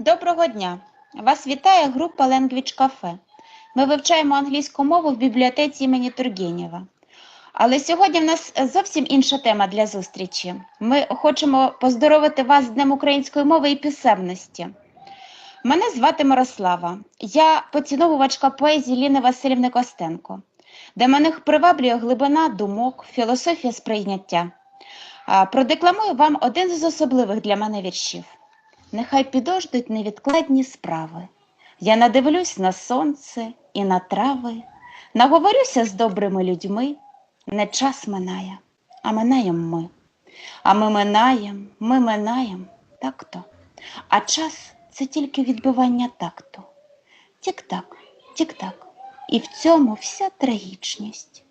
Доброго дня! Вас вітає група Language Cafe. Ми вивчаємо англійську мову в бібліотеці імені Тургенєва. Але сьогодні в нас зовсім інша тема для зустрічі. Ми хочемо поздоровити вас з Днем української мови і писемності. Мене звати Мирослава. Я поціновувачка поезії Ліни Васильівни Костенко, де мене приваблює глибина думок, філософія сприйняття. Продекламую вам один з особливих для мене віршів. Нехай підождуть невідкладні справи. Я надивлюсь на сонце і на трави, наговорюся з добрими людьми. Не час минає, а минаєм ми. А ми минаєм, ми минаєм так-то. А час це тільки відбивання такту. Тік-так, тік-так. І в цьому вся трагічність.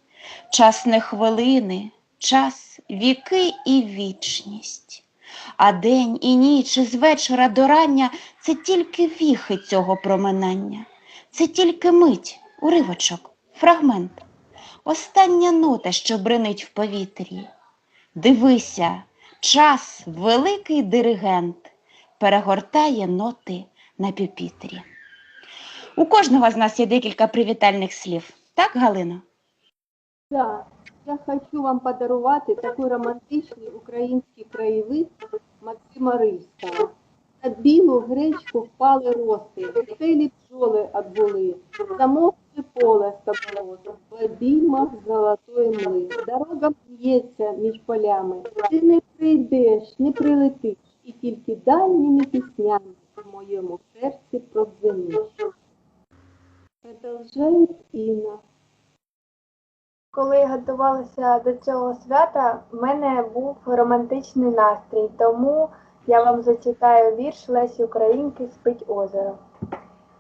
Час не хвилини, час віки і вічність. А день і ніч із вечора до рання це тільки віхи цього проминання, це тільки мить, уривочок, фрагмент, остання нота, що бринить в повітрі. Дивися, час, великий диригент, перегортає ноти на пюпітрі. У кожного з нас є декілька привітальних слів. Так, Галино? Да, я хочу вам подарувати такий романтичний український краєвид Максима Рильського. На білу гречку впали роси, веселі бджоли оббули, замовкли поле стабло, в обіймах золотої мли. Дорога б'ється між полями, ти не прийдеш, не прилетиш, і тільки дальніми піснями в моєму серці продзвениш. Продовжує Інна. Коли я готувалася до цього свята, в мене був романтичний настрій, тому я вам зачитаю вірш Лесі Українки Спить озеро.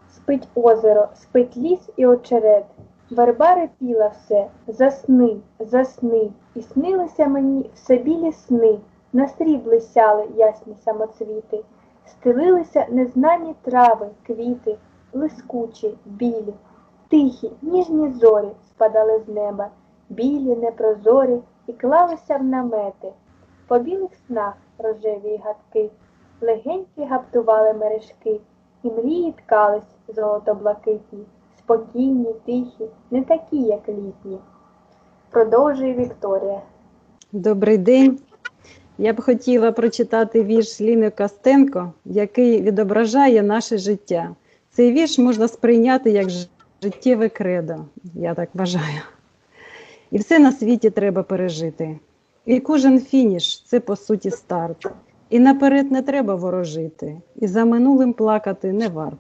Спить озеро, спить ліс і очерет. Верба репіла все, засни, засни, і снилися мені все білі сни, на сріблі сяли ясні самоцвіти, стелилися незнані трави, квіти, блискучі, білі, тихі, ніжні зорі спадали з неба, білі, непрозорі, і клалися в намети. По білих снах рожеві гадки, легенькі гаптували мережки, і мрії ткались золото-блакитні, спокійні, тихі, не такі, як літні. Продовжує Вікторія. Добрий день. Я б хотіла прочитати вірш Ліни Костенко, який відображає наше життя. Цей вірш можна сприйняти як життєве кредо, я так вважаю. І все на світі треба пережити. І кожен фініш це по суті старт. І наперед не треба ворожити, і за минулим плакати не варт.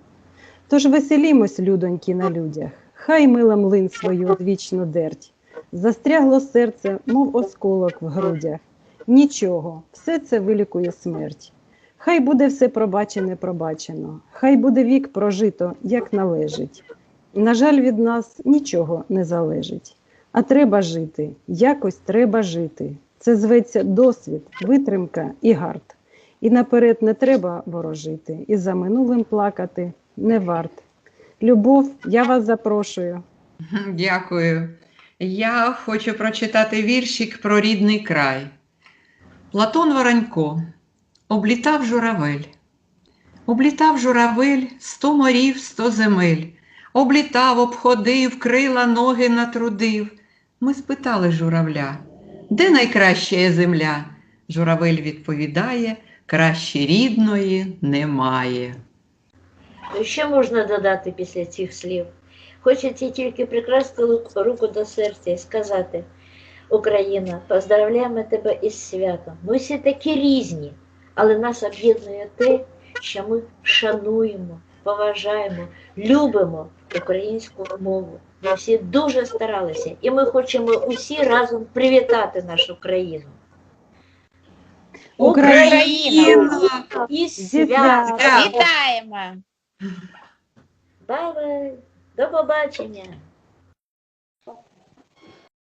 Тож веселімось, людоньки, на людях, хай мила млин свою одвічну дерть. Застрягло серце, мов осколок в грудях. Нічого, все це вилікує смерть. Хай буде все пробачене, пробачено, хай буде вік прожито, як належить. На жаль, від нас нічого не залежить. А треба жити, якось треба жити. Це зветься досвід, витримка і гард. І наперед не треба ворожити, і за минулим плакати не варт. Любов, я вас запрошую. Дякую. Я хочу прочитати віршик про рідний край. Платон Воронько облітав журавель. Облітав журавель сто морів, сто земель. Облітав, обходив, крила ноги натрудив. Ми спитали журавля, де найкраща земля? Журавель відповідає, краще рідної немає. Що можна додати після цих слів? Хочеться тільки прикласти лу- руку до серця і сказати: Україна, поздравляємо тебе із святом. Ми всі такі різні, але нас об'єднує те, що ми шануємо, поважаємо, любимо українську мову. Ми всі дуже старалися, і ми хочемо усі разом привітати нашу країну. Україна! І святом! Вітаємо! Бай-бай! До побачення!